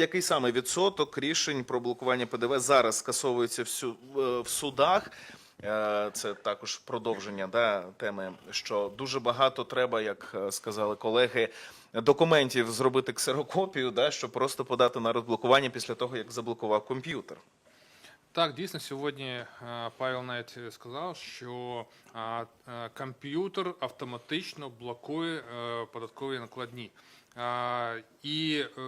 який саме відсоток рішень про блокування ПДВ зараз скасовується в, сю- в- судах? Е, Це також продовження да, теми, що дуже багато треба, як е, сказали колеги, документів зробити ксерокопію, да, щоб просто подати на розблокування після того, як заблокував комп'ютер. Так, дійсно, сьогодні е, Павел навіть сказав, що е, комп'ютер автоматично блокує е, податкові накладні. І е,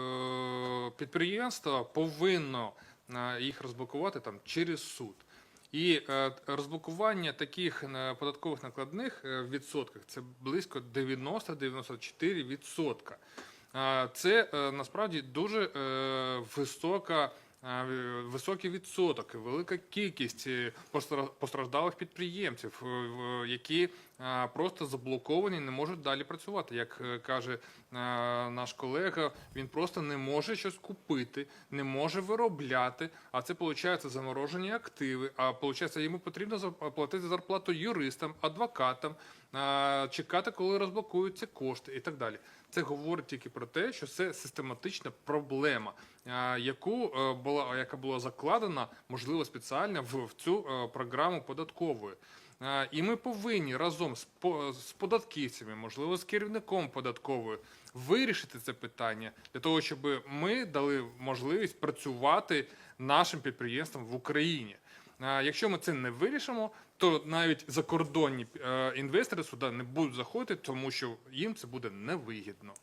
підприємство повинно е, їх розблокувати там через суд. І е, розблокування таких е, податкових накладних в відсотках це близько 90-94 відсотка. А, Це насправді дуже висока. Е, Високий відсоток, велика кількість е, постраждалих підприємців, е, які просто заблоковані, не можуть далі працювати. Як каже наш колега, він просто не може щось купити, не може виробляти. А це виходить заморожені активи. А виходить, йому потрібно заплатити зарплату юристам, адвокатам, чекати, коли розблокуються кошти і так далі. Це говорить тільки про те, що це систематична проблема, яку е, була яка була закладена, можливо, спеціально в, цю е, програму податкової. І ми повинні разом з, податківцями, можливо, з керівником податкової, вирішити це питання для того, щоб ми дали можливість працювати нашим підприємствам в Україні. Якщо ми це не вирішимо, то навіть закордонні е, інвестори сюди не будуть заходити, тому що їм це буде невигідно.